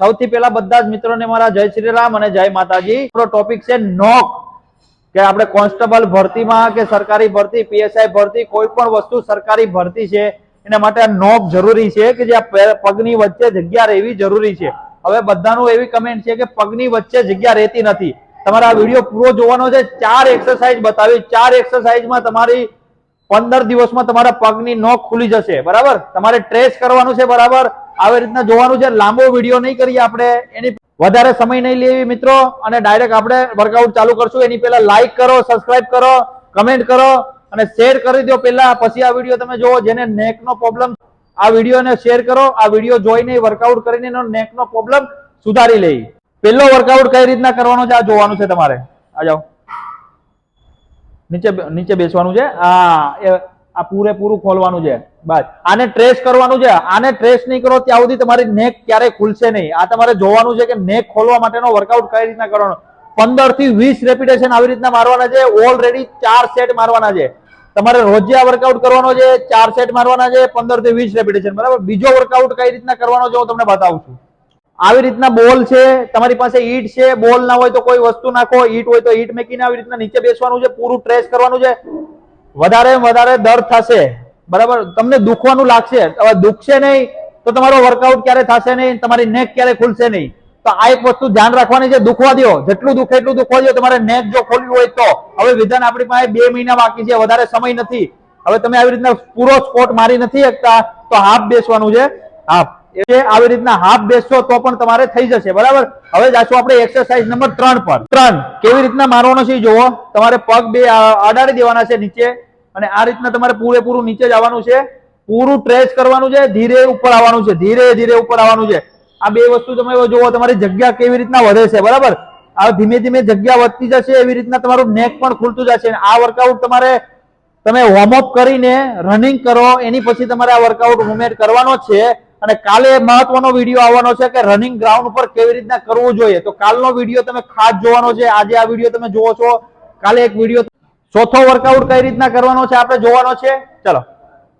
સૌથી પહેલા બધા જ મિત્રોને મારા જય શ્રી રામ અને જય માતાજી. ટોપિક છે નોક. કે આપણે કોન્સ્ટેબલ ભરતીમાં કે સરકારી ભરતી, પીએસઆઈ ભરતી, કોઈ પણ વસ્તુ સરકારી ભરતી છે, એના માટે આ નોક જરૂરી છે કે જે પગની વચ્ચે જગ્યા રહેવી જરૂરી છે. હવે બધાનું એવી કમેન્ટ છે કે પગની વચ્ચે જગ્યા રહેતી નથી. તમારે આ વીડિયો પૂરો જોવાનો છે, ચાર એક્સરસાઇઝ બતાવી ચાર એક્સરસાઇઝમાં તમારી પંદર દિવસમાં તમારા પગની નોક ખુલી જશે. બરાબર? તમારે ટ્રેસ કરવાનું છે બરાબર? આવી રીતના જોવાનું છે. લાંબો વીડિયો નહીં કરીએ આપણે. એની વધારે સમય નહીં લેવી મિત્રો. અને ડાયરેક્ટ આપણે વર્કઆઉટ ચાલુ કરશું. એની પહેલા લાઈક કરો સબસ્ક્રાઇબ કરો કમેન્ટ કરો અને શેર કરી દો પહેલા. પછી આ વીડિયો તમે જુઓ જેને નેક નો પ્રોબ્લેમ આ વિડીયોને શેર કરો. આ વીડિયો જોઈને વર્કઆઉટ કરીને એનો નેક નો પ્રોબ્લેમ સુધારી લઈ. પહેલો વર્કઆઉટ કઈ રીતના કરવાનો છે? આ જોવાનું છે તમારે. આ જાઓ. નીચે નીચે બેસવાનું છે. આ આ પૂરેપૂરું ખોલવાનું છે. બસ. આને ટ્રેસ કરવાનું છે. આને ટ્રેસ નહીં કરો ત્યાં સુધી તમારી નેક ક્યારેય ખુલશે નહીં. આ તમારે જોવાનું છે કે નેક ખોલવા માટેનો વર્કઆઉટ કઈ રીતના કરવાનો. પંદરથી વીસ રેપિટેશન આવી રીતના મારવાના છે. ઓલરેડી ચાર સેટ મારવાના છે. તમારે રોજે આ વર્કઆઉટ કરવાનો છે. ચાર સેટ મારવાના છે. પંદરથી વીસ રેપિટેશન બરાબર? બીજો વર્કઆઉટ કઈ રીતના કરવાનો છે, હું તમને બતાવું છું. આવી રીતના બોલ છે. તમારી પાસે ઈટ છે. બોલ ના હોય તો કોઈ વસ્તુ નાખો. ઈટ હોય તો ઈટ મેકીને આવી રીતના નીચે બેસવાનું છે. પૂરું ટ્રેસ કરવાનું છે. વધારે વધારે દર્દ થશે. બરાબર? તમને દુખવાનું લાગશે. હવે દુખશે નહીં, તો તમારો વર્કઆઉટ ક્યારે થશે નહીં, તમારી નેક ક્યારે ખુલશે નહીં? તો આ એક વસ્તુ ધ્યાન રાખવાની છે, દુખવા દો જેટલું દુખે એટલું દુખવા દો તમારે નેક જો ખોલવી હોય તો. હવે વિધાન આપણી પાસે બે મહિના બાકી છે, વધારે સમય નથી. હવે તમે આવી રીતના પૂરો સ્પોટ મારી નથી શકતા, તો હાફ બેસવાનું છે. હાફ. એટલે આવી રીતના હાફ બેસશો તો પણ તમારે થઈ જશે. બરાબર? હવે જાશું આપણે એક્સરસાઇઝ નંબર ત્રણ પર. ત્રણ. કેવી રીતના મારવાનો છે જોવો. તમારે પગ બે અડાડી દેવાના છે નીચે. અને આ રીતના તમારે પૂરેપૂરું નીચે જવાનું છે, પૂરું ટ્રેસ કરવાનું છે, ધીરે ઉપર આવવાનું છે, ધીરે ધીરે ઉપર આવવાનું છે. આ બે વસ્તુ તમે જોવો તમારી જગ્યા કેવી રીતના વધે છે, બરાબર? આ ધીમે ધીમે જગ્યા વધતી જશે, એવી રીતના તમારું નેક પણ ખુલતું જશે આ વર્કઆઉટ તમારે, તમે વોર્મઅપ કરીને રનિંગ કરો, એની પછી તમારે આ વર્કઆઉટ મુવમેન્ટ કરવાનો છે. અને કાલે મહત્વનો વીડિયો આવવાનો છે કે રનિંગ ગ્રાઉન્ડ ઉપર કેવી રીતના કરવું જોઈએ. તો કાલનો વીડિયો તમે ખાસ જોવાનો છે. આજે આ વીડિયો તમે જોવો છો. કાલે એક વીડિયો ચોથો વર્કઆઉટ કઈ રીતના કરવાનો છે આપણે જોવાનો છે? ચલો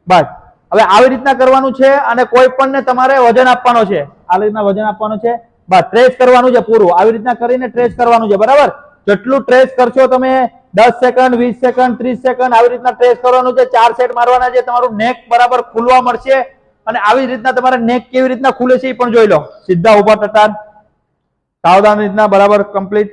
બસ હવે આવી રીતના કરવાનું છે અને કોઈ પણ ને તમારે વજન આપવાનો છે. આવી રીતના વજન આપવાનું છે. બસ ટ્રેસ કરવાનું છે પૂરું. આવી રીતના કરીને ટ્રેસ કરવાનું છે, બરાબર? જેટલું ટ્રેસ કરશો તમે દસ સેકન્ડ વીસ સેકન્ડ ત્રીસ સેકન્ડ આવી રીતના ટ્રેસ કરવાનું છે. ચાર સેટ મારવાના છે, તમારું નેક બરાબર ખુલવા મળશે. અને આવી રીતના તમારે નેક કેવી રીતના ખુલે છે એ પણ જોઈ લો. સીધા ઊભા ટટાર સાવધાન રીતના બરાબર કમ્પ્લીટ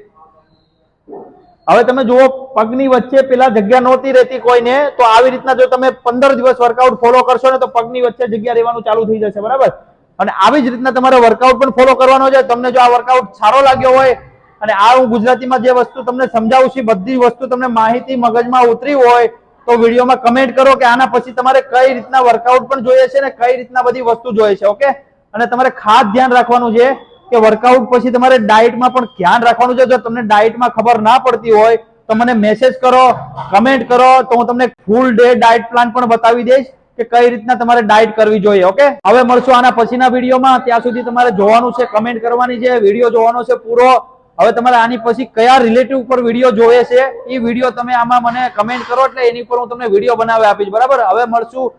હવે તમે જુઓ, પગની વચ્ચે પેલા જગ્યા નહોતી રહેતી કોઈને, તો આવી રીતના જો તમે પંદર દિવસ વર્કઆઉટ ફોલો કરશો ને, તો પગની વચ્ચે જગ્યા રહેવાનું ચાલુ થઈ જશે, બરાબર? અને આવી જ રીતના તમારે વર્કઆઉટ પણ ફોલો કરવાનો છે. તમને જો આ વર્કઆઉટ સારો લાગ્યો હોય, અને આ હું ગુજરાતીમાં જે વસ્તુ તમને સમજાવું છું બધી વસ્તુ તમને માહિતી મગજમાં ઉતરી હોય, તો વિડીયોમાં કમેન્ટ કરો કે આના પછી તમારે કઈ રીતના વર્કઆઉટ પણ જોઈએ છે ને, કઈ રીતના બધી વસ્તુ જોઈએ છે ઓકે અને તમારે ખાસ ધ્યાન રાખવાનું છે કે વર્કઆઉટ પછી તમારે ડાયટમાં પણ ધ્યાન રાખવાનું છે. જો તમને ડાયટમાં ખબર ના પડતી હોય, તો મને મેસેજ કરો કમેન્ટ કરો, તો હું તમને ફૂલ ડે ડાયટ પ્લાન પણ બતાવી દઈશ કે કઈ રીતના તમારે ડાયટ કરવી જોઈએ ઓકે હવે મળશું આના પછીના વિડીયોમાં. ત્યાં સુધી તમારે જોવાનું છે કમેન્ટ કરવાની છે વીડિયો જોવાનો છે પૂરો. હવે તમારે આની પછી કયા રિલેટિવ ઉપર વીડિયો જોવે છે, એ વીડિયો તમે આમાં મને કમેન્ટ કરો એટલે એની પર હું તમને વીડિયો બનાવી આપીશ, બરાબર? હવે મળશું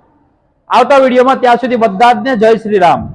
આવતા વિડીયોમાં. ત્યાં સુધી બધા જ ને જય શ્રી રામ.